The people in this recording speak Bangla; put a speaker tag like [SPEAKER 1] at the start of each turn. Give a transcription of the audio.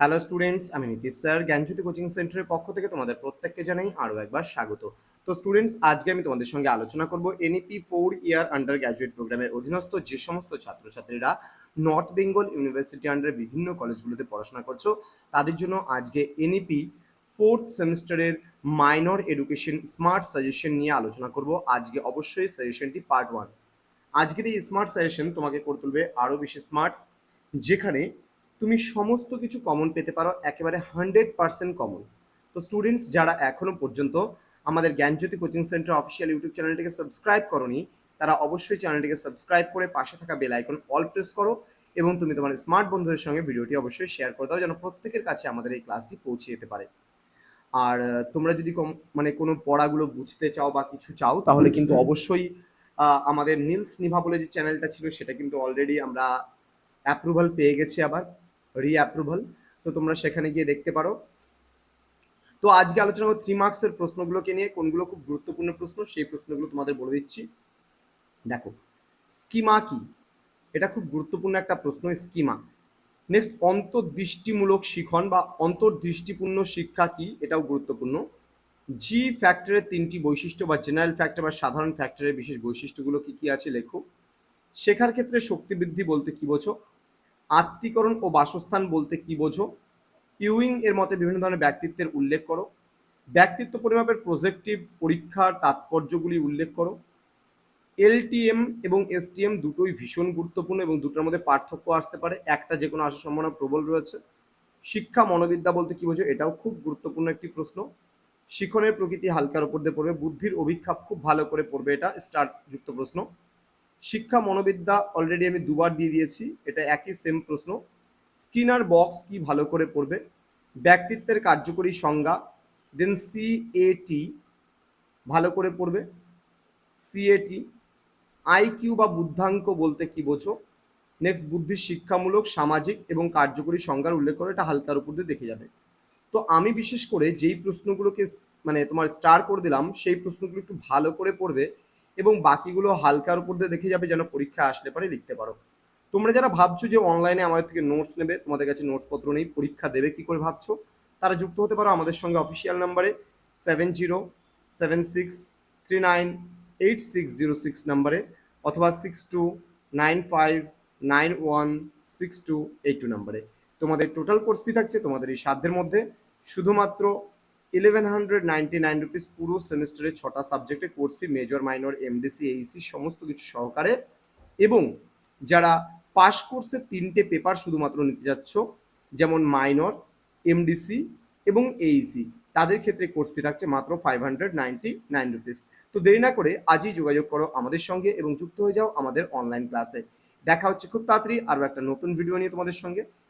[SPEAKER 1] হ্যালো স্টুডেন্টস আমি নীতিশ স্যার, জ্ঞানজ্যোতি কোচিং সেন্টারের পক্ষ থেকে তোমাদের প্রত্যেককে জানাই আরও একবার স্বাগত। তো স্টুডেন্টস আজকে আমি তোমাদের সঙ্গে আলোচনা করব NEP four year undergraduate প্রোগ্রামের অধীনস্থ যে সমস্ত ছাত্রছাত্রীরা নর্থ বেঙ্গল ইউনিভার্সিটি আন্ডারে বিভিন্ন কলেজগুলোতে পড়াশোনা করছ, তাদের জন্য আজকে এনইপি ফোর্থ সেমিস্টারের মাইনর এডুকেশন স্মার্ট সাজেশন নিয়ে আলোচনা করব। আজকে অবশ্যই সাজেশনটি পার্ট ওয়ান আজকের এই স্মার্ট সাজেশন তোমাকে করে তুলবে আরও বেশি স্মার্ট যেখানে তুমি সমস্ত কিছু কমন পেতে পারো, একেবারে হান্ড্রেড পার্সেন্ট কমন তো স্টুডেন্টস যারা এখনও পর্যন্ত আমাদের Gyanjyoti coaching centre official YouTube চ্যানেলটিকে সাবস্ক্রাইব করনি, তারা অবশ্যই চ্যানেলটিকে সাবস্ক্রাইব করে পাশে থাকা বেল আইকন অল প্রেস করো এবং তুমি তোমার স্মার্ট বন্ধুদের সঙ্গে ভিডিওটি অবশ্যই শেয়ার করে দাও যেন প্রত্যেকের কাছে আমাদের এই ক্লাসটি পৌঁছে যেতে পারে। আর তোমরা যদি মানে কোনো পড়াগুলো বুঝতে চাও বা কিছু চাও, তাহলে কিন্তু অবশ্যই আমাদের নীলস নিভা বলে যে চ্যানেলটা ছিল, সেটা কিন্তু অলরেডি আমরা অ্যাপ্রুভাল পেয়ে গেছি আবার। রি অ্যাপ্রুভাল তো তোমরা সেখানে গিয়ে দেখতে পারো। তো আজকে আলোচনা করব থ্রি মার্কসের প্রশ্নগুলোকে নিয়ে, কোনগুলো খুব গুরুত্বপূর্ণ প্রশ্ন, সেই প্রশ্নগুলো তোমাদের বলে দিচ্ছি। দেখো স্কিমা কি? এটা খুব গুরুত্বপূর্ণ একটা প্রশ্ন স্কিমা নেক্সট অন্তর্দৃষ্টিমূলক শিখন বা অন্তর্দৃষ্টিপূর্ণ শিক্ষা কি? এটাও গুরুত্বপূর্ণ। জি ফ্যাক্টরের তিনটি বৈশিষ্ট্য বা জেনারেল ফ্যাক্টর বা সাধারণ ফ্যাক্টরের বিশেষ বৈশিষ্ট্যগুলো কি কি আছে, লেখো। শেখার ক্ষেত্রে শক্তি বৃদ্ধি বলতে কি বোঝো? আত্মীকরণ ও বাসস্থান বলতে কি বোঝো? ইউইং এর মতে বিভিন্ন ধরনের ব্যক্তিত্বের উল্লেখ করো। ব্যক্তিত্ব পরিমাপের প্রজেক্টিভ পরীক্ষার তাৎপর্যগুলি উল্লেখ করো। এলটিএম এবং এসটিএম দুটোই ভীষণ গুরুত্বপূর্ণ এবং দুটোর মধ্যে পার্থক্য আসতে পারে। একটা যে কোনো আসার সম্ভাবনা প্রবল রয়েছে। শিক্ষা মনোবিদ্যা বলতে কি বোঝো? এটাও খুব গুরুত্বপূর্ণ একটি প্রশ্ন। শিখনের প্রকৃতি হালকার উপর দিয়ে পড়বে। বুদ্ধির অভিক্ষাপ খুব ভালো করে পড়বে এটা। স্টার্ট যুক্ত প্রশ্ন। শিক্ষা মনোবিদ্যা অলরেডি আমি দুবার দিয়ে দিয়েছি, এটা একই সেম প্রশ্ন। স্কিনার বক্স কি ভালো করে পড়বে? ব্যক্তিত্বের কার্যকরী সংজ্ঞা দেন সি সিএটি ভালো করে পড়বে। সি সিএটি আইকিউ বা বুদ্ধাঙ্ক বলতে কি বোঝো? নেক্সট বুদ্ধির শিক্ষামূলক সামাজিক এবং কার্যকরী সংজ্ঞার উল্লেখ করে এটা হালকার উপর দিয়ে দেখে যাবে। তো আমি বিশেষ করে যেই প্রশ্নগুলোকে মানে তোমার স্টার করে দিলাম, সেই প্রশ্নগুলো একটু ভালো করে পড়বে। এবং বাকিগুলো হালকার উপর দিয়ে দেখে যাবে যেন পরীক্ষা আসলে পরে লিখতে পারো। তোমরা যারা ভাবছ যে অনলাইনে আমাদের থেকে নোটস নেবে, তোমাদের কাছে নোটসপত্র নেই, পরীক্ষা দেবে কি করে ভাবছ, তারা যুক্ত হতে পারো আমাদের সঙ্গে অফিসিয়াল নাম্বারে seven zero seven six three nine eight six zero six নাম্বারে অথবা six two nine five nine one six two eight two নাম্বারে তোমাদের টোটাল কোর্স ফি থাকছে তোমাদের এই সাধ্যের মধ্যে। শুধুমাত্র eleven hundred ninety nine rupees পুরো সেমিস্টারে ছটা সাবজেক্টে course fee major minor MDC AEC সমস্ত কিছু সহকারে। এবং যারা পাস কোর্সের তিনটে পেপার শুধুমাত্র নিতে যাচ্ছ, যেমন মাইনর এমডিসি এবং এইসি তাদের ক্ষেত্রে কোর্স ফি থাকছে মাত্র five hundred ninety nine rupees তো দেরি না করে আজই যোগাযোগ করো আমাদের সঙ্গে এবং যুক্ত হয়ে যাও আমাদের অনলাইন ক্লাসে দেখা হচ্ছে খুব তাড়াতাড়ি আরও একটা নতুন ভিডিও নিয়ে তোমাদের সঙ্গে।